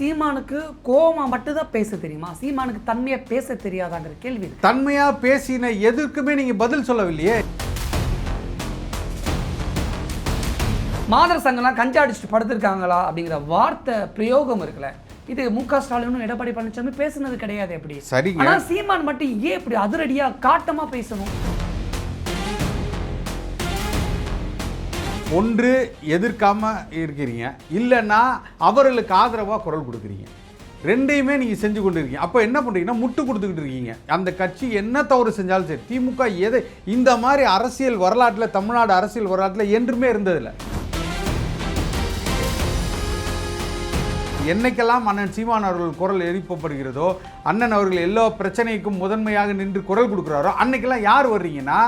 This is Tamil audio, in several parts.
சீமானுக்கு கோவமா மட்டும்தான் பேச தெரியுமா? சீமானுக்கு தன்மையா பேச தெரியாதாங்கிற கேள்வி தன்மையா பேசின எதற்குமே நீங்க பதில் சொல்லவில்லையே. மாதர் சங்கம்லாம் கஞ்சா அடிச்சுட்டு படுத்திருக்காங்களா அப்படிங்கிற வார்த்தை பிரயோகம் இருக்குல்ல இது மு க ஸ்டாலினும் எடப்பாடி பழனிசாமி பேசுனது கிடையாது எப்படி? சரிங்க. ஆனா சீமான் மட்டும் ஏன் இப்படி அதிரடியா காட்டமா பேசணும்? ஒன்று எதிர்க்காம இருக்கிறீங்க. இல்லைன்னா அவர்களுக்கு ஆதரவாக குரல் கொடுக்குறீங்க. ரெண்டையுமே நீங்கள் செஞ்சு கொண்டு இருக்கீங்க அப்போ என்ன பண்ணுறீங்கன்னா முட்டு கொடுத்துக்கிட்டு இருக்கீங்க. அந்த கட்சி என்ன தவறு செஞ்சாலும் சரி திமுக எதை இந்த மாதிரி அரசியல் வரலாற்றில் தமிழ்நாடு அரசியல் வரலாற்றில் என்றுமே இருந்ததில்லை. என்னைக்கெல்லாம் அண்ணன் சீமான் அவர்கள் குரல் எழுப்பப்படுகிறதோ அண்ணன் அவர்கள் எல்லா பிரச்சனைக்கும் முதன்மையாக நின்று குரல் கொடுக்குறாரோ அன்னைக்கெல்லாம் யார் வர்றீங்கன்னா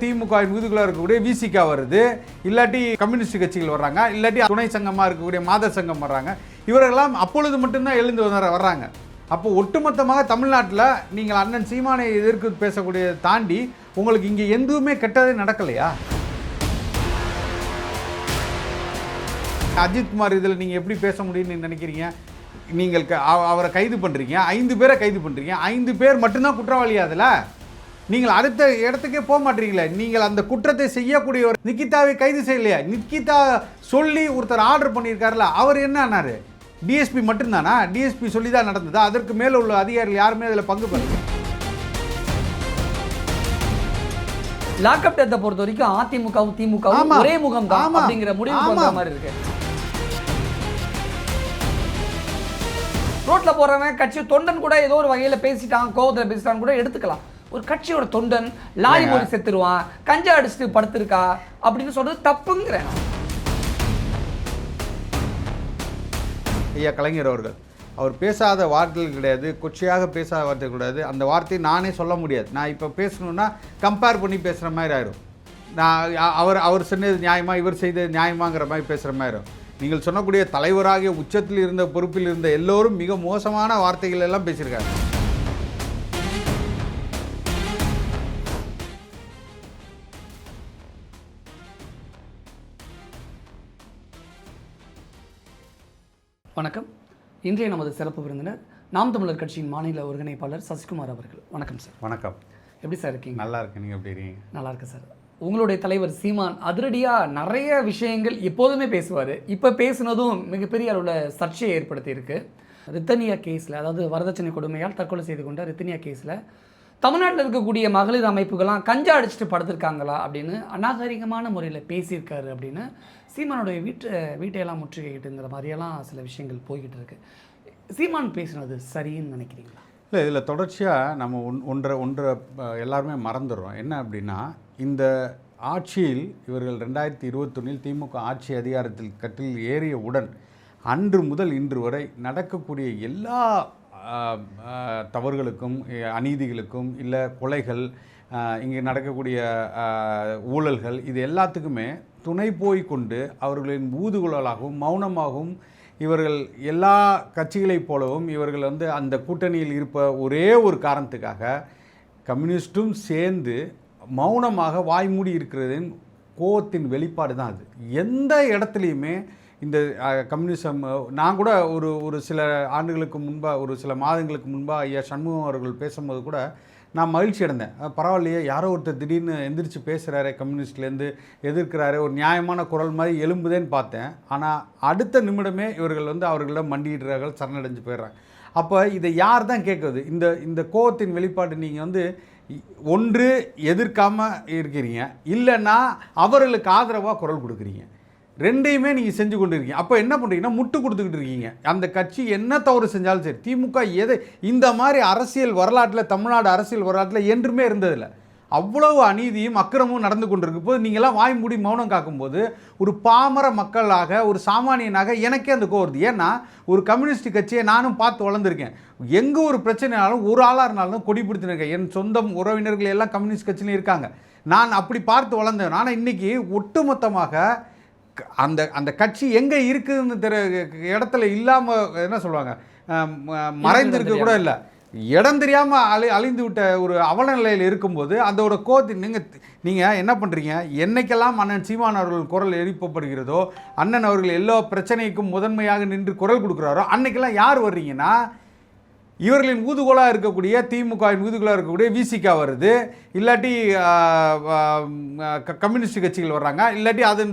திமுக முதுகுல இருக்கக்கூடிய விசிகா வருது. இல்லாட்டி கம்யூனிஸ்ட் கட்சிகள் வர்றாங்க. இல்லாட்டி துணை சங்கமாக இருக்கக்கூடிய மாத சங்கம் வர்றாங்க. இவரெல்லாம் அப்பொழுது மட்டும்தான் எழுந்து வர வர்றாங்க. அப்போ ஒட்டுமொத்தமாக தமிழ்நாட்டில் நீங்கள் அண்ணன் சீமானை எதிர்க்கு பேசக்கூடிய தாண்டி உங்களுக்கு இங்கே எதுவுமே கெட்டதே நடக்கலையா? அஜித்குமார் இதில் நீங்கள் எப்படி பேச முடியும்னு நினைக்கிறீங்க? நீங்கள் க- அவரை கைது பண்ணுறீங்க ஐந்து பேரை கைது பண்ணுறீங்க ஐந்து பேர் மட்டும்தான் குற்றவாளி அதில்? நீங்கள் அடுத்த இடத்துக்கே போக மாட்டீங்களே. நீங்கள் அந்த குற்றத்தை செய்யக்கூடியவர் நிக்கிதாவை கைது செய்யலையா? நிக்கிதா சொல்லி ஒருத்தர் ஆர்டர் பண்ணியிருக்காருல அவர் என்ன ஆனாரு? டிஎஸ்பி மட்டும்தானா? டிஎஸ்பி சொல்லி தான் நடந்ததா? அதற்கு மேலே உள்ள அதிகாரிகள் யாருமே அதில் பங்கு பெறல. லாக்அப் டெத்தை பொறுத்த வரைக்கும் அதிமுகவும் திமுகவும். ஒரே முகம் தான். அப்படிங்கிற முடிவு. பண்ற மாதிரி இருக்கு. ரோட்ல போறவன் கட்சி தொண்டன் கூட ஏதோ ஒரு வகையில பேசிட்டான் கோவத்துல பேசிட்டான் கூட எடுத்துக்கலாம். ஒரு கட்சியோட தொண்டன் லாரி? மோதி செத்துருவான் கஞ்சா அடிச்சுட்டு படுத்திருக்கா அப்படின்னு சொல்றது தப்புங்கிறேன் ஐயா கலைஞர் அவர்கள் அவர் பேசாத வார்த்தைகள் கிடையாது கொச்சையாக பேசாத வார்த்தைகள் கிடையாது. அந்த வார்த்தையை நானே சொல்ல முடியாது. நான் இப்போ பேசணுன்னா கம்பேர் பண்ணி பேசுகிற மாதிரி ஆயிரும். நான் அவர் அவர் சொன்னது நியாயமா இவர் செய்தது நியாயமாங்கிற மாதிரி பேசுகிற மாதிரி ஆயிரும். நீங்கள் சொன்னக்கூடிய தலைவராகிய உச்சத்தில் இருந்த பொறுப்பில் இருந்த எல்லோரும் மிக மோசமான வார்த்தைகள் எல்லாம் பேசியிருக்காங்க. வணக்கம். இன்றைய நமது சிறப்பு விருந்தினர் நாம் தமிழர் கட்சியின் மாநில ஒருங்கிணைப்பாளர் சசிகுமார் அவர்கள். வணக்கம் சார். வணக்கம். எப்படி சார் இருக்கீங்க? நல்லா இருக்கு நீங்கள் எப்படி இருக்கீங்க? நல்லா இருக்கு சார். உங்களுடைய தலைவர் சீமான் அதிரடியாக நிறைய விஷயங்கள் எப்போதுமே பேசுவார். இப்போ பேசுனதும் மிகப்பெரிய அளவில் சர்ச்சையை ஏற்படுத்தி இருக்கு ரித்தனியா கேஸில் அதாவது வரதட்சணை கொடுமையால் தற்கொலை செய்து கொண்ட ரித்தனியா கேஸில் தமிழ்நாட்டில் இருக்கக்கூடிய மகளிர் அமைப்புகள்லாம் கஞ்சா அடிச்சுட்டு படுத்திருக்காங்களா அப்படின்னு அநாகரிகமான முறையில் பேசியிருக்காரு அப்படின்னு சீமானுடைய வீட்டு வீட்டையெல்லாம் முற்றுகையிட்டுங்கிற மாதிரியெல்லாம் சில விஷயங்கள் போய்கிட்டு இருக்கு சீமான் பேசுனது சரின்னு நினைக்கிறீங்களா? இல்லை இதில் தொடர்ச்சியாக நம்ம ஒன் ஒன்றை ஒன்றை எல்லாருமே மறந்துடுறோம். என்ன அப்படின்னா இந்த ஆட்சியில் இவர்கள் ரெண்டாயிரத்தி இருபத்தொன்னில் திமுக ஆட்சி அதிகாரத்தில் கட்டில் ஏறியவுடன் அன்று முதல் இன்று வரை நடக்கக்கூடிய எல்லா தவறுகளுக்கும் அநீதிகளுக்கும் இல்லை கொலைகள் இங்கே நடக்கக்கூடிய ஊழல்கள் இது எல்லாத்துக்குமே துணை போய் கொண்டு அவர்களின் ஊதுகுழலாகவும் மௌனமாகவும் இவர்கள் எல்லா கட்சிகளைப் போலவும் இவர்கள் வந்து அந்த கூட்டணியில் இருப்ப ஒரே ஒரு காரணத்துக்காக கம்யூனிஸ்ட்டும் சேர்ந்து மௌனமாக வாய்மூடி இருக்கிறதின் கோவத்தின் வெளிப்பாடு தான் அது. எந்த இடத்துலையுமே இந்த கம்யூனிசம் நான் கூட ஒரு ஒரு சில ஆண்டுகளுக்கு முன்பாக ஒரு சில மாதங்களுக்கு முன்பாக ஐயா சண்முகம் அவர்கள் பேசும்போது கூட நான் மகிழ்ச்சி அடைந்தேன். பரவாயில்லையே யாரோ ஒருத்தர் திடீர்னு எந்திரிச்சு பேசுகிறாரே கம்யூனிஸ்ட்லேருந்து எதிர்க்கிறாரே ஒரு நியாயமான குரல் மாதிரி எழும்புதேன்னு பார்த்தேன். ஆனால் அடுத்த நிமிடமே இவர்கள் வந்து அவர்களிடம் மண்டியிடுறார்கள் சரணடைஞ்சு போயிடுறாங்க. அப்போ இதை யார் தான் கேட்குறது? இந்த இந்த கோவத்தின் வெளிப்பாடு நீங்கள் வந்து ஒன்று எதிர்க்காமல் இருக்கிறீங்க. இல்லைன்னா அவர்களுக்கு ஆதரவாக குரல் கொடுக்குறீங்க. ரெண்டையுமே நீங்கள் செஞ்சு கொண்டு இருக்கீங்க அப்போ என்ன பண்ணுறீங்கன்னா முட்டு கொடுத்துக்கிட்டு இருக்கீங்க. அந்த கட்சி என்ன தவறு செஞ்சாலும் சரி திமுக எதை இந்த மாதிரி அரசியல் வரலாற்றில் தமிழ்நாடு அரசியல் வரலாற்றில் என்றுமே இருந்ததில்லை. அவ்வளவு அநீதியும் அக்கிரமும் நடந்து கொண்டிருக்கும் போது நீங்களாம் வாய் மூடி மௌனம் காக்கும்போது ஒரு பாமர மக்களாக ஒரு சாமானியனாக எனக்கே அந்த கோருது ஏன்னா ஒரு கம்யூனிஸ்ட் கட்சியை நானும் பார்த்து வளர்ந்துருக்கேன். எங்கே ஒரு பிரச்சனைனாலும் ஒரு ஆளாக இருந்தாலும் கொடி பிடிச்சிருக்கேன் என் சொந்தம் உறவினர்கள் எல்லாம் கம்யூனிஸ்ட் கட்சியிலும் இருக்காங்க. நான் அப்படி பார்த்து வளர்ந்தேன். ஆனால் இன்னைக்கு ஒட்டுமொத்தமாக அந்த அந்த கட்சி எங்கே இருக்குதுன்னு தெரிய இடத்துல இல்லாமல் என்ன சொல்லுவாங்க? மறைந்திருக்க கூட இல்லை. இடம் தெரியாமல் அழி அழிந்து விட்ட ஒரு அவல நிலையில் இருக்கும்போது அதோட கோத்து நீங்கள் நீங்கள் என்ன பண்ணுறீங்க என்னைக்கெல்லாம் அண்ணன் சீமான் அவர்கள் குரல் எழுப்பப்படுகிறதோ அண்ணன் அவர்கள் எல்லா பிரச்சனைக்கும் முதன்மையாக நின்று குரல் கொடுக்குறாரோ அன்னைக்கெல்லாம் யார் வர்றீங்கன்னா இவர்களின் ஊதுகோலாக இருக்கக்கூடிய திமுகவின் ஊதுகோலாக இருக்கக்கூடிய விசிகா வருது. இல்லாட்டி கம்யூனிஸ்ட் கட்சிகள் வர்றாங்க. இல்லாட்டி அதன்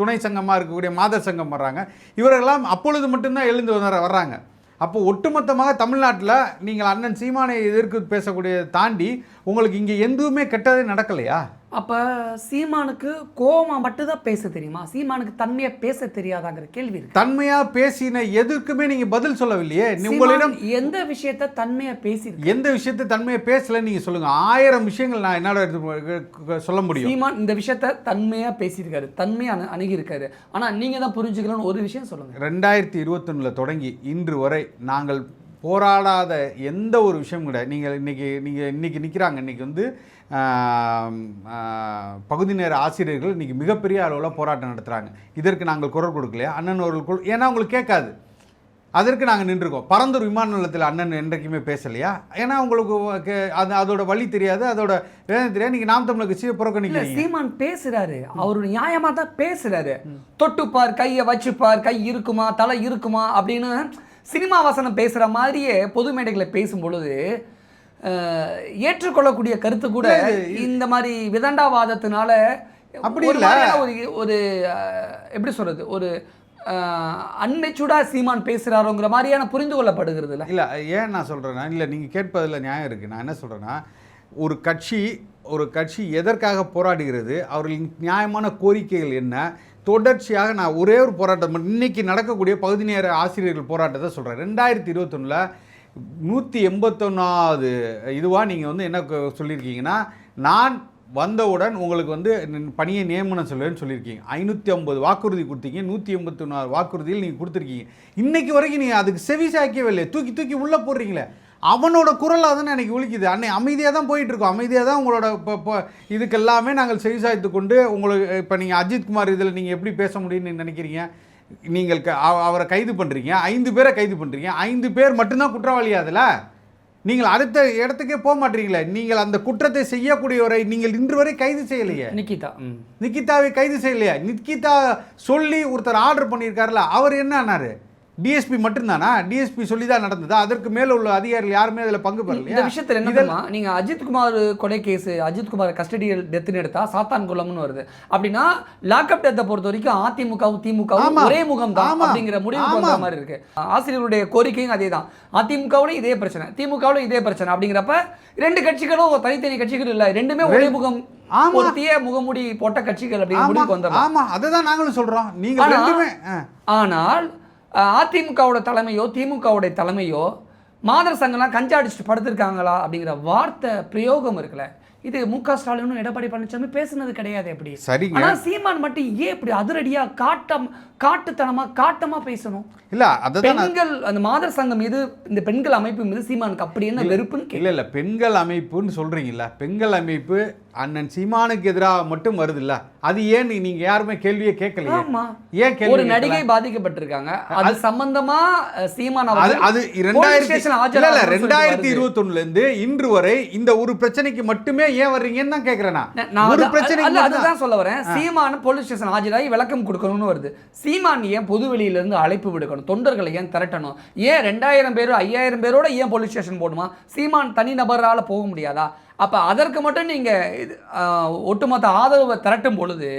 துணை சங்கமாக இருக்கக்கூடிய மாதர் சங்கம் வர்றாங்க. இவரெல்லாம் அப்பொழுது மட்டும்தான் எழுந்து வர வர்றாங்க. அப்போ ஒட்டுமொத்தமாக தமிழ்நாட்டில் நீங்கள் அண்ணன் சீமானை எதிர்க்கு பேசக்கூடிய தாண்டி உங்களுக்கு இங்கே எதுவுமே கெட்டதே நடக்கலையா? அப்ப சீமானுக்கு கோவமா மட்டும்தான் பேச தெரியுமா? சீமானுக்கு தன்மையா பேச தெரியாதாங்கிற கேள்வி இருக்கு. தன்மையாக பேசின எதற்குமே நீங்கள் பதில் சொல்லவில்லையே. உங்களிடம் எந்த விஷயத்த தன்மையா பேசியிருக்கு எந்த விஷயத்தை தன்மையை பேசல நீங்கள் சொல்லுங்கள் ஆயிரம் விஷயங்கள் நான் என்னால் சொல்ல முடியும். சீமான் இந்த விஷயத்த தன்மையா பேசியிருக்காரு. தன்மையா அணு- அணுகியிருக்காரு. ஆனா நீங்க தான் புரிஞ்சுக்கணும்னு ஒரு விஷயம் சொல்லுங்க. ரெண்டாயிரத்தி இருபத்தொன்னில் தொடங்கி இன்று வரை நாங்கள் போராடாத எந்த ஒரு விஷயம் கிடையாது. நீங்கள் இன்றைக்கி நீங்கள் இன்றைக்கி நிற்கிறாங்க இன்னைக்கு வந்து பகுதி நேர ஆசிரியர்கள் இன்றைக்கி மிகப்பெரிய அளவில் போராட்டம் நடத்துகிறாங்க இதற்கு நாங்கள் குரல் கொடுக்கலையா? அண்ணன் அவர்கள் குரல் ஏன்னா உங்களுக்கு கேட்காது. அதற்கு நாங்கள் நின்றுருக்கோம். பரந்தூர் விமான நிலையத்தில் அண்ணன் என்றைக்குமே பேசலையா? ஏன்னா உங்களுக்கு அது அதோட வழி தெரியாது. அதோட வேதனை தெரியாது. நீங்கள் நாம் தமிழுக்கு சீ புறக்கணிக்கல சீமான் பேசுகிறாரு அவரு நியாயமாக தான் பேசுகிறாரு தொட்டுப்பார் கையை வச்சுப்பார். கை இருக்குமா? தலை இருக்குமா? அப்படின்னு சினிமா வசனம் பேசுற மாதிரியே பொது மேடைகளை பேசும் பொழுது அஹ், ஏற்றுக்கொள்ளக்கூடிய கருத்து கூட இந்த மாதிரி விதண்டாவாதத்தினால அப்படி ஒரு இல்ல. ஒரு ஒரு எப்படி சொல்றது? ஒரு அன்மெச்சூர்டா சீமான் பேசுறாருங்கிற மாதிரியான புரிந்து கொள்ளப்படுகிறது இல்ல இல்லை ஏன் நான் சொல்கிறேன்னா இல்லை நீங்கள் கேட்பதில் நியாயம் இருக்குது நான் என்ன சொல்கிறேன்னா ஒரு கட்சி ஒரு கட்சி எதற்காக போராடுகிறது அவர்களின் நியாயமான கோரிக்கைகள் என்ன தொடர்ச்சியாக நான் ஒரே ஒரு போராட்டம் இன்றைக்கி நடக்கக்கூடிய பகுதி நேர ஆசிரியர்கள் போராட்டத்தை சொல்கிறேன் ரெண்டாயிரத்தி இருபத்தொன்னில் நூற்றி எண்பத்தொன்னாவது இதுவாக நீங்கள் வந்து என்ன சொல்லியிருக்கீங்கன்னா நான் வந்தவுடன் உங்களுக்கு வந்து பணியை நியமனம் சொல்லுவேன்னு சொல்லியிருக்கீங்க. ஐநூற்றி ஐம்பது வாக்குறுதி கொடுத்தீங்க நூற்றி எண்பத்தொன்னாறு வாக்குறுதியில் நீங்கள் கொடுத்துருக்கீங்க. இன்றைக்கு வரைக்கும் நீங்கள் அதுக்கு செவி சாய்க்கவே இல்லையே. தூக்கி தூக்கி உள்ளே போடுறீங்களே. அவனோட குரலாக தானே எனக்கு ஒலிக்குது அன்னை அமைதியாக தான் போயிட்டு இருக்கோம் அமைதியாக தான் உங்களோட இப்போ இப்போ இதுக்கு எல்லாமே நாங்கள் செவி சாய்த்து கொண்டு உங்களுக்கு இப்போ நீங்கள் அஜித் குமார் இதில் நீங்கள் எப்படி பேச முடியும்னு நினைக்கிறீங்க? நீங்கள் க- அவ- அவரை கைது பண்ணுறீங்க ஐந்து பேரை கைது பண்ணுறீங்க ஐந்து பேர் மட்டும்தான் குற்றவாளியா அதில்? நீங்கள் அடுத்த இடத்துக்கே போக மாட்டீங்களே? நீங்கள் அந்த குற்றத்தை செய்யக்கூடியவரை நீங்கள் இன்று வரை கைது செய்யலையே? நிக்கிதா. நிக்கிதாவை கைது செய்யலையா? நிக்கிதா சொல்லி ஒருத்தர் ஆர்டர் பண்ணியிருக்காருல அவர் என்ன ஆனாரு? டிஎஸ்பி மட்டும்தானா? டிஎஸ்பி சொல்லி தான் நடந்ததா. அதற்கு மேல உள்ள அதிகாரிகள் யாருமே அதில் பங்கு இந்த பெறலையா? விஷயத்துல என்ன நீங்க அஜித் குமார் கொலை கேஸ் அஜித் குமார் கஸ்டடியல் டெத்துன்னு எடுத்தா சாத்தான் குளம்னு வருது. அப்படின்னா லாக்அப் டெத்தை பொறுத்த வரைக்கும் அதிமுகவும் திமுகவும். ஒரே முகம் தான். அப்படிங்கிற. வந்த மாதிரி இருக்கு. ஆசிரியர்களுடைய கோரிக்கையும் அதே தான் அதிமுகவுலையும் இதே பிரச்சனை. திமுகவுலையும் இதே பிரச்சனை. அப்படிங்கிறப்ப ரெண்டு கட்சிகளும் தனித்தனி கட்சிகள் இல்ல. ரெண்டுமே ஒரே முகம் ஆமா. ஒரு தீய முகமுடி போட்ட கட்சிகள் ஆமா. முடிவுக்கு வந்துடலாம் ஆமா. அதை தான் நாங்களும் சொல்றோம். நீங்க. ஆனால் அதிமுகவோட தலைமையோ திமுகவோட தலைமையோ மாதர் சங்கம்லாம் கஞ்சா அடிச்சுட்டு படுத்திருக்காங்களா அப்படிங்கிற வார்த்தை பிரயோகம் இருக்குல்ல இது மு க ஸ்டாலினும் எடப்பாடி பழனிசாமி பேசுனது கிடையாது எப்படி? சரிங்க. ஆனா சீமான் மட்டும் ஏன் இப்படி அதிரடியா காட்டம் காட்டுத்தனமா காட்டமா பேசணும்? இல்ல பெண்கள் அந்த மாதர் சங்கம் மீது இந்த பெண்கள் அமைப்பு மீது சீமானுக்கு அப்படி என்ன வெறுப்புன்னு இல்ல இல்ல பெண்கள் அமைப்புன்னு சொல்றீங்கல்ல பெண்கள் அமைப்பு அண்ணன் சீமானுக்கு எதிராக மட்டும் வருதுல்ல? அது ஏன் நீங்க யாருமே கேள்வியே கேட்கலையே? ஆமா. ஏன் கேள்வி ஒரு கேட்கல? நடிகை பாதிக்கப்பட்டிருக்காங்க. அது சம்பந்தமா சீமான் அது ரெண்டாயிரத்தி இல்ல இல்ல ரெண்டாயிரத்தி வருது. இருபத்தொன்னுல இருந்து இன்று வரை இந்த ஒரு பிரச்சனைக்கு மட்டுமே ஏன் வர்றீங்கன்னு தான் கேக்குறேன் நான். ஒரு மட்டும் அதுதான் சொல்ல வரேன். சீமான் போலீஸ் ஸ்டேஷன் ஆஜராகி விளக்கம் கொடுக்கணும்னு வருது. சீமான் ஏன் பொது வெளியில இருந்து அழைப்பு விடுக்கணும்? தொண்டர்களை ஏன் திரட்டணும்? ஏன் ரெண்டாயிரம் பேர் ஐயாயிரம் பேரோட ஏன் போலீஸ் ஸ்டேஷன் போடுமா சீமான் தனி நபரால போக முடியாதா? அப்போ அதற்கு மட்டும் நீங்கள் இது, ஒட்டுமொத்த ஆதரவை திரட்டும் பொழுது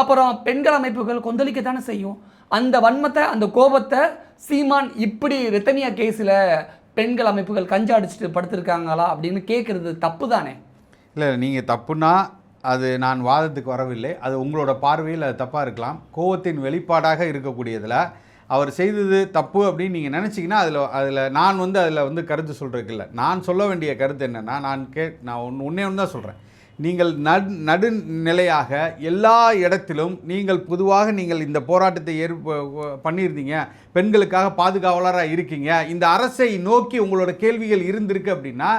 அப்புறம் பெண்கள் அமைப்புகள் கொந்தளிக்க தானே செய்யும். அந்த வன்மத்தை அந்த கோபத்தை சீமான் இப்படி ரித்தனியா கேஸில் பெண்கள் அமைப்புகள் கஞ்சா அடிச்சுட்டு படுத்திருக்காங்களா அப்படின்னு கேட்குறது தப்பு தானே இல்லை நீங்கள் தப்புனா அது நான் வாதத்துக்கு வரவில்லை. அது உங்களோட பார்வையில் அது தப்பாக இருக்கலாம். கோவத்தின் வெளிப்பாடாக இருக்கக்கூடியதில் அவர் செய்தது தப்பு அப்படின்னு நீங்கள் நினச்சிங்கன்னா அதில் அதில் நான் வந்து அதில் வந்து கருத்து சொல்கிறதுக்கு இல்லை நான் சொல்ல வேண்டிய கருத்து என்னென்னா நான் கே நான் ஒன்று ஒன்றே ஒன்று தான் சொல்கிறேன் நீங்கள் நடு நடுநிலையாக எல்லா இடத்திலும் நீங்கள் பொதுவாக நீங்கள் இந்த போராட்டத்தை ஏற்ப பண்ணியிருந்தீங்க. பெண்களுக்காக பாதுகாவலராக இருக்கீங்க. இந்த அரசை நோக்கி உங்களோட கேள்விகள் இருந்திருக்கு அப்படின்னா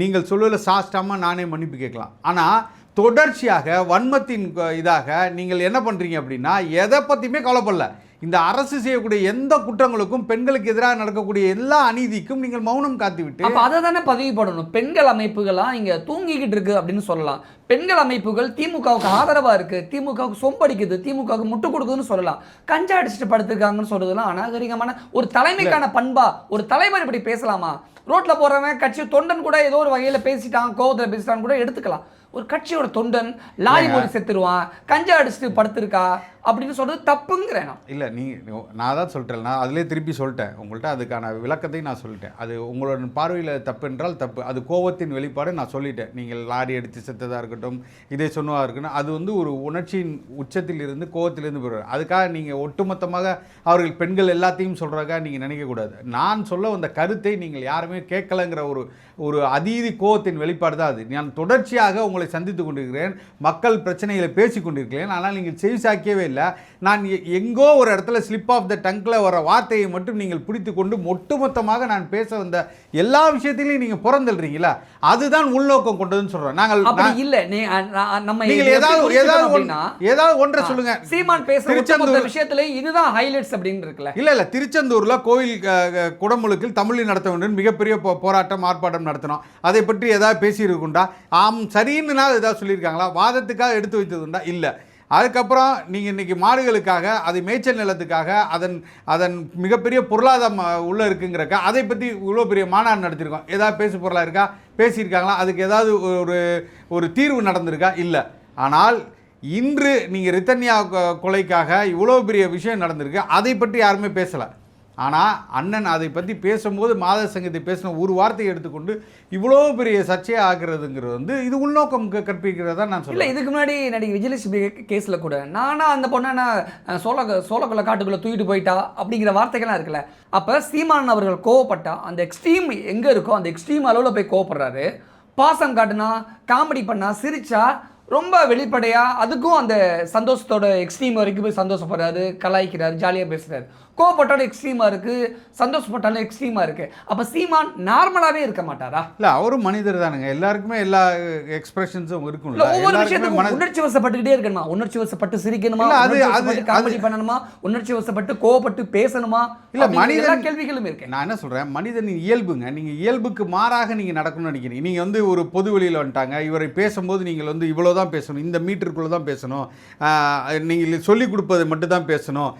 நீங்கள் சொல்லுவதில் சாஸ்டாமல் நானே மன்னிப்பு கேட்கலாம். ஆனால் தொடர்ச்சியாக வன்மத்தின் இதாக நீங்கள் என்ன பண்ணுறீங்க அப்படின்னா எதை பற்றியுமே கவலைப்படல. இந்த அரசு செய்யக்கூடிய எந்த குற்றங்களுக்கும் பெண்களுக்கு எதிராக நடக்கக்கூடிய எல்லா அநீதிக்கும் நீங்கள் மௌனம் காத்துவிட்டு அப்ப அதை தானே பதிவு பண்ணணும்? பெண்கள் அமைப்புகள்லாம் இங்க தூங்கிக்கிட்டு இருக்கு அப்படின்னு சொல்லலாம். பெண்கள் அமைப்புகள் திமுகவுக்கு ஆதரவா இருக்கு. திமுகவுக்கு சொம்படிக்குது. திமுகவுக்கு முட்டு கொடுக்குதுன்னு சொல்லலாம். கஞ்சா அடிச்சுட்டு படுத்துருக்காங்கன்னு சொல்றதுலாம் அநாகரிகமான ஒரு தலைமைக்கான பண்பா? ஒரு தலைவர் இப்படி பேசலாமா? ரோட்ல போறவன் கட்சி தொண்டன் கூட ஏதோ ஒரு வகையில பேசிட்டான் கோவத்துல பேசிட்டான்னு கூட எடுத்துக்கலாம். ஒரு கட்சியோட தொண்டன் லாரி மோதி செத்துருவான் கஞ்சா அடிச்சுட்டு படுத்திருக்கா? அப்படின்னு சொல்றது தப்புங்கிறேன் நான். இல்லை நீ நான் தான் சொல்லிட்டேன் நான் அதிலே திருப்பி சொல்லிட்டேன். உங்கள்கிட்ட அதுக்கான விளக்கத்தையும் நான் சொல்லிட்டேன். அது உங்களோட பார்வையில் தப்பு என்றால் தப்பு. அது கோபத்தின் வெளிப்பாடு நான் சொல்லிட்டேன். நீங்கள் லாரி அடித்து செத்ததாக இருக்கட்டும் இதை சொன்னதாக இருக்கட்டும் அது வந்து ஒரு உணர்ச்சியின் உச்சத்தில் இருந்து கோபத்திலிருந்து போயிடுவார் அதுக்காக நீங்கள் ஒட்டுமொத்தமாக அவர்கள் பெண்கள் எல்லாத்தையும் சொல்கிறக்காக நீங்கள் நினைக்கக்கூடாது நான் சொல்ல வந்த கருத்தை நீங்கள் யாருமே கேட்கலங்கிற ஒரு ஒரு அதீதி கோபத்தின் வெளிப்பாடு தான் அது. நான் தொடர்ச்சியாக உங்களை சந்தித்து கொண்டிருக்கிறேன். மக்கள் பிரச்சனைகளை பேசி கொண்டிருக்கிறேன். ஆனால் நீங்கள் செவிசாக்கியவே இல்லை. நான் எங்கோ ஒரு இடத்துல ஸ்லிப் ஆஃப் த டங்கில் வர வார்த்தையை மட்டும் நீங்கள் பிடித்து கொண்டு ஒட்டுமொத்தமாக நான் பேச வந்த எல்லா விஷயத்திலையும் நீங்கள் புறந்தல்றீங்களா அதுதான் உள்நோக்கம் கொண்டதுன்னு சொல்கிறேன் நாங்கள் இல்ல. நம்ம நீங்கள் ஏதாவது ஏதாவது ஏதாவது ஒன்றை சொல்லுங்க. சீமான் பேசுற திருச்செந்தூர் விஷயத்துல இதுதான் ஹைலைட்ஸ் அப்படின்னு இருக்குல்ல. இல்ல இல்ல. திருச்செந்தூர்ல கோவில் குடமுழுக்கில் தமிழில் நடத்த வேண்டும். மிகப்பெரிய போராட்டம் ஆர்ப்பாட்டம் நடத்தினோம். அதை பற்றி ஏதாவது பேசியிருக்குண்டா? ஆம் சரின்னு ஏதாவது சொல்லியிருக்காங்களா? வாதத்துக்காக எடுத்து வைத்ததுண்டா? இல்லை. அதுக்கப்புறம் நீங்கள் இன்றைக்கி மாடுகளுக்காக அது மேய்ச்சல் நிலத்துக்காக அதன் அதன் மிகப்பெரிய பொருளாதாரம் உள்ளே இருக்குங்கிறக்க இருக்குங்கிறக்கா அதை பற்றி இவ்வளோ பெரிய மாநாடு நடத்தியிருக்கோம் ஏதாவது பேசு பொருளாக இருக்கா? பேசியிருக்காங்களா? அதுக்கு ஏதாவது ஒரு ஒரு தீர்வு நடந்திருக்கா? இல்லை. ஆனால் இன்று நீங்கள் ரித்தன்யா கொ- கொலைக்காக இவ்வளோ பெரிய விஷயம் நடந்திருக்கு. அதை பற்றி யாருமே பேசலை. ஆனால் அண்ணன் அதை பற்றி பேசும்போது மாத சங்கத்தை பேசின ஒரு வார்த்தையை எடுத்துக்கொண்டு இவ்வளோ பெரிய சர்ச்சையாக ஆகிறதுங்கிறது வந்து இது உள்நோக்கம் கற்பிக்கிறதா நான் சொல்ல இதுக்கு முன்னாடி நடிகை விஜயலட்சுமி கேஸில் கூட நானா அந்த பொண்ணை நான் சோழ சோள காட்டுக்குள்ளே தூக்கிட்டு போயிட்டா அப்படிங்கிற வார்த்தைகள்லாம் இருக்குல்ல அப்போ சீமான் அவர்கள் கோவப்பட்டா அந்த எக்ஸ்ட்ரீம் எங்கே இருக்கோ அந்த எக்ஸ்ட்ரீம் அளவில் போய் கோவப்படுறாரு. பாசம் காட்டுனா காமெடி பண்ணா சிரிச்சா ரொம்ப வெளிப்படையாக அதுக்கும் அந்த சந்தோஷத்தோட எக்ஸ்ட்ரீம் வரைக்கும் போய் சந்தோஷப்படுறாரு கலாய்க்கிறாரு ஜாலியாக பேசுகிறார் கோவப்பட்டாலும் எக்ஸ்ட்ரீமா இருக்கு சந்தோஷப்பட்டாலும் எக்ஸ்ட்ரீமா இருக்கு. அப்ப சீமான் நார்மலாவே இருக்க மாட்டாரா? இல்லை அவரும் மனிதர் தானுங்க. எல்லாருக்குமே எல்லா எக்ஸ்பிரஷன்ஸும் இல்ல இருக்கும்ல ஒவ்வொரு விஷயத்துக்கும் உணர்ச்சி வசப்பட்டுக்கிட்டே இருக்கணுமா? உணர்ச்சி வசப்பட்டு சிரிக்கணுமா? இல்ல, அது- அது- காமெடி பண்ணணுமா? உணர்ச்சி வசப்பட்டு கோவப்பட்டு பேசணுமா? இல்ல, மனிதன்- கேள்விகளும் இருக்கு. நான் என்ன சொல்கிறேன் மனிதனின் இயல்புங்க. நீங்கள் இயல்புக்கு மாறாக நீங்கள் நடக்கணும்னு நினைக்கிறீங்க. நீங்கள் வந்து ஒரு பொது வெளியில் வந்துட்டாங்க. இவரை பேசும்போது நீங்கள் வந்து இவ்வளோ தான் பேசணும். இந்த மீட்டருக்குள்ளே தான் பேசணும் நீங்கள் சொல்லிக் கொடுப்பது மட்டும் தான் பேசணும்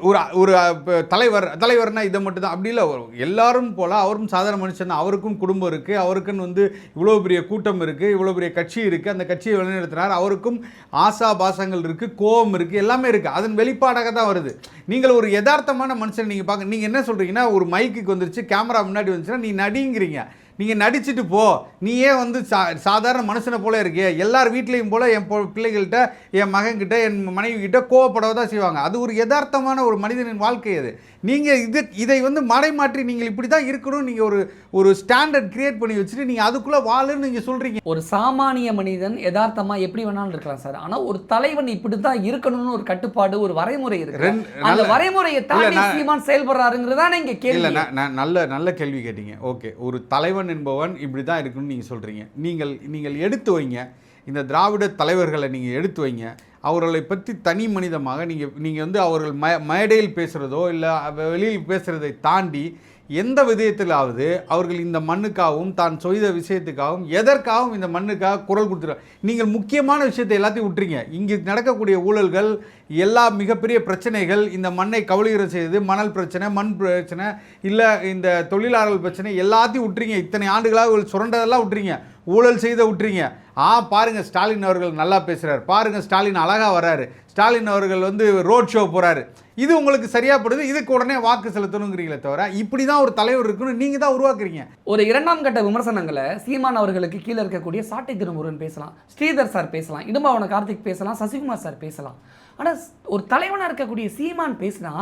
ஒரு ஒரு இப்போ தலைவர் தலைவர்னா இதை மட்டும் தான் அப்படி இல்லை எல்லாரும் போல் அவரும் சாதாரண மனுஷன் தான். அவருக்கும் குடும்பம் இருக்குது அவருக்குன்னு வந்து இவ்வளோ பெரிய கூட்டம் இருக்குது இவ்வளோ பெரிய கட்சி இருக்குது அந்த கட்சியை வழிநடத்தினார் அவருக்கும் ஆசா பாசங்கள் இருக்குது கோபம் இருக்குது எல்லாமே இருக்குது அதன் வெளிப்பாடாக தான் வருது. நீங்கள் ஒரு யதார்த்தமான மனுஷன் நீங்கள் பார்க்க நீங்கள் என்ன சொல்கிறீங்கன்னா ஒரு மைக்குக்கு வந்துருச்சு கேமரா முன்னாடி வந்துச்சுன்னா நீ நடிங்கிறீங்க. நீங்கள் நடிச்சிட்டு போ. நீயே வந்து சா சாதாரண மனுஷனை போல இருக்கிய. எல்லார் வீட்லேயும் போல் என் பிள்ளைகள்கிட்ட என் மகன்கிட்ட என் மனைவி கிட்ட கோவப்படவ தான் செய்வாங்க. அது ஒரு யதார்த்தமான ஒரு மனிதனின் வாழ்க்கை அது. நீங்கள் இது இதை வந்து மடைமாற்றி நீங்கள் இப்படி தான் இருக்கணும் நீங்கள் ஒரு ஒரு ஸ்டாண்டர்ட் கிரியேட் பண்ணி வச்சுட்டு நீங்கள் அதுக்குள்ளே வாழுன்னு நீங்கள் சொல்கிறீங்க ஒரு சாமானிய மனிதன் யதார்த்தமா எப்படி வேணாலும் இருக்கலாம் சார். ஆனா ஒரு தலைவன் இப்படித்தான் இருக்கணும்னு ஒரு கட்டுப்பாடு ஒரு வரைமுறை இருக்கு. அந்த வரைமுறையை தாண்டி சீமான் செயல்படுறாருங்கிறதான இங்க கேள்வி. நல்ல நல்ல கேள்வி கேட்டீங்க. ஓகே. ஒரு தலைவன் என்பவன் இப்படி தான் இருக்குன்னு நீங்கள் சொல்கிறீங்க நீங்கள் நீங்கள் எடுத்து வைங்க. இந்த திராவிட தலைவர்களை நீங்கள் எடுத்து வைங்க. அவர்களை பற்றி தனி மனிதமாக நீங்கள் நீங்கள் வந்து அவர்கள் ம மேடையில் பேசுகிறதோ இல்லை வெளியில் பேசுகிறதை தாண்டி எந்த விதயத்திலாவது அவர்கள் இந்த மண்ணுக்காகவும் தான் செய்த விஷயத்துக்காகவும் எதற்காகவும் இந்த மண்ணுக்காக குரல் கொடுத்துருவாங்க நீங்கள் முக்கியமான விஷயத்தை எல்லாத்தையும் விட்டுறீங்க இங்கே நடக்கக்கூடிய ஊழல்கள் எல்லா மிகப்பெரிய பிரச்சனைகள் இந்த மண்ணை கவலிகிற செய்து மணல் பிரச்சனை மண் பிரச்சனை இல்லை இந்த தொழிலாளர்கள் பிரச்சனை எல்லாத்தையும் விட்டுறீங்க இத்தனை ஆண்டுகளாக சுரண்டதெல்லாம் விட்டுறீங்க ஊழல் செய்த விட்டுறீங்க. ஆ பாருங்க ஸ்டாலின் அவர்கள் நல்லா பேசுகிறார் பாருங்கள் ஸ்டாலின் அழகாக வராரு ஸ்டாலின் அவர்கள் வந்து ரோட் ஷோ போகிறாரு இது உங்களுக்கு சரியாப்படுது இதுக்கு உடனே வாக்கு செலுத்தணுங்கிறீங்களே தவிர இப்படி தான் ஒரு தலைவர் இருக்குன்னு நீங்கள் தான் உருவாக்குறீங்க. ஒரு இரண்டாம் கட்ட விமர்சனங்களை சீமான் அவர்களுக்கு கீழே இருக்கக்கூடிய சாட்டை திருமுருகன் பேசலாம் ஸ்ரீதர் சார் பேசலாம் இடும்பாவன கார்த்திக் பேசலாம் சசிகுமார் சார் பேசலாம். ஆனால் ஒரு தலைவனாக இருக்கக்கூடிய சீமான் பேசினா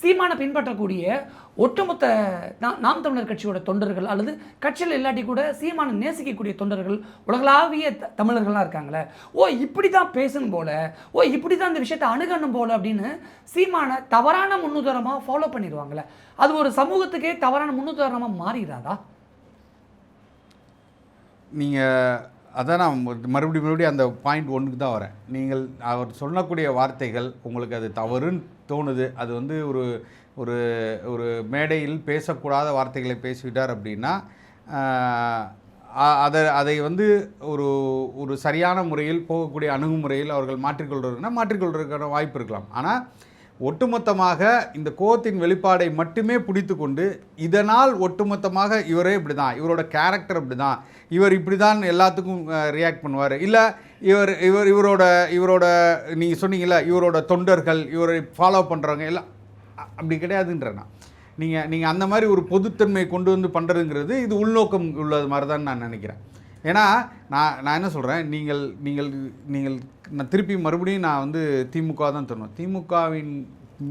சீமானை பின்பற்றக்கூடிய ஒட்டுமொத்த நாம் தமிழர் கட்சியோட தொண்டர்கள் அல்லது கட்சியில் இல்லாட்டி கூட சீமானை நேசிக்கக்கூடிய தொண்டர்கள் உலகளாவிய த- தமிழர்கள்லாம் இருக்காங்களே. ஓ இப்படி தான் பேசணும் போல ஓ இப்படி தான் இந்த விஷயத்தை அணுகணும் போல அப்படின்னு சீமானை தவறான முன்னுதாரணமாக ஃபாலோ பண்ணிடுவாங்களே. அது ஒரு சமூகத்துக்கே தவறான முன்னுதாரணமாக மாறிடாதா? நீங்கள் அதான் நான் மறு- மறுபடியும் மறுபடியும் அந்த பாயிண்ட் ஒன்றுக்கு தான் வரேன். நீங்கள் அவர் சொல்லக்கூடிய வார்த்தைகள் உங்களுக்கு அது தவறுன்னு தோணுது. அது வந்து ஒரு ஒரு ஒரு மேடையில் பேசக்கூடாத வார்த்தைகளை பேசிவிட்டார் அப்படின்னா அதை அதை வந்து ஒரு ஒரு சரியான முறையில் போகக்கூடிய அணுகுமுறையில் அவர்கள் மாற்றிக்கொள்வதுன்னா மாற்றிக்கொள்வதற்கான வாய்ப்பு இருக்கலாம். ஆனால் ஒட்டுமொத்தமாக இந்த கோவத்தின் வெளிப்பாடை மட்டுமே பிடித்து கொண்டு இதனால் ஒட்டுமொத்தமாக இவரே இப்படி தான் இவரோட கேரக்டர் இப்படி தான் இவர் இப்படி தான் எல்லாத்துக்கும் ரியாக்ட் பண்ணுவார். இல்லை இவர் இவர் இவரோட இவரோட நீங்கள் சொன்னீங்கல்ல இவரோட தொண்டர்கள் இவரை ஃபாலோ பண்ணுறவங்க எல்லாம் அப்படி கிடையாதுன்றேன் நான். நீங்கள் நீங்கள் அந்த மாதிரி ஒரு பொதுத்தன்மை கொண்டு வந்து பண்ணுறதுங்கிறது இது உள்நோக்கம் உள்ளது மாதிரி தான் நான் நினைக்கிறேன். ஏன்னா நான் நான் என்ன சொல்கிறேன் நீங்கள் நீங்கள் நீங்கள் நான் திருப்பி மறுபடியும் நான் வந்து திமுக தான் தரணும். திமுகவின்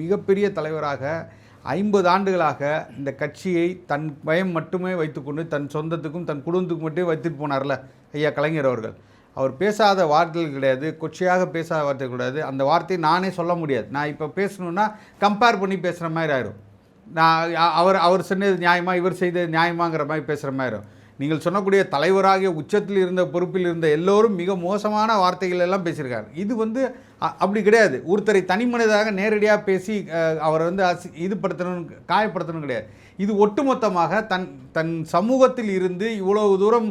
மிகப்பெரிய தலைவராக ஐம்பது ஆண்டுகளாக இந்த கட்சியை தன் பயம் மட்டுமே வைத்துக்கொண்டு தன் சொந்தத்துக்கும் தன் குடும்பத்துக்கும் மட்டுமே வைத்துட்டு போனார்ல ஐயா கலைஞர் அவர்கள். அவர் பேசாத வார்த்தைகள் கிடையாது கொச்சையாக பேசாத வார்த்தைகள் கிடையாது. அந்த வார்த்தையை நானே சொல்ல முடியாது. நான் இப்போ பேசணுன்னா கம்பேர் பண்ணி பேசுகிற மாதிரி ஆயிரும். நான் அவர் அவர் சொன்னது நியாயமாக இவர் செய்தது நியாயமாங்கிற மாதிரி பேசுகிற மாதிரி ஆயிரும். நீங்கள் சொன்னக்கூடிய தலைவராகிய உச்சத்தில் இருந்த பொறுப்பில் இருந்த எல்லோரும் மிக மோசமான வார்த்தைகள் எல்லாம் பேசியிருக்காரு இது வந்து அ- அப்படி கிடையாது. ஒருத்தரை தனி மனிதராக நேரடியாக பேசி அவரை வந்து அசி இதுபடுத்தணும் காயப்படுத்தணும் கிடையாது. இது ஒட்டுமொத்தமாக தன் தன் சமூகத்தில் இருந்து இவ்வளவு தூரம்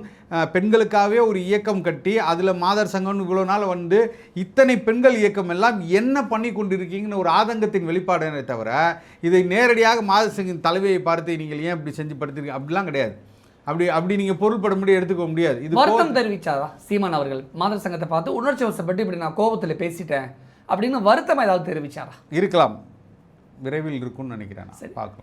பெண்களுக்காகவே ஒரு இயக்கம் கட்டி அதில் மாதர் சங்கம்னு இவ்வளோ நாள் வந்து இத்தனை பெண்கள் இயக்கம் எல்லாம் என்ன பண்ணி கொண்டிருக்கீங்கன்னு ஒரு ஆதங்கத்தின் வெளிப்பாடுனே தவிர இதை நேரடியாக மாதர் சங்கின் தலைவியை பார்த்து நீங்கள் ஏன் இப்படி செஞ்சு படுத்திருக்கீங்க அப்படிலாம் கிடையாது. அப்படி அப்படி நீங்கள் பொருள்பட முடிய எடுத்துக்க முடியாது. இது வருத்தம் தெரிவிச்சாரா சீமான் அவர்கள் மாதர் சங்கத்தை பார்த்து உணர்ச்சி வசப்பட்டு இப்படி நான் கோபத்தில் பேசிட்டேன் அப்படின்னு வருத்தம் ஏதாவது தெரிவிச்சாரா? இருக்கலாம். விரைவில் இருக்கும்னு நினைக்கிறேன் நான். பார்க்கலாம்.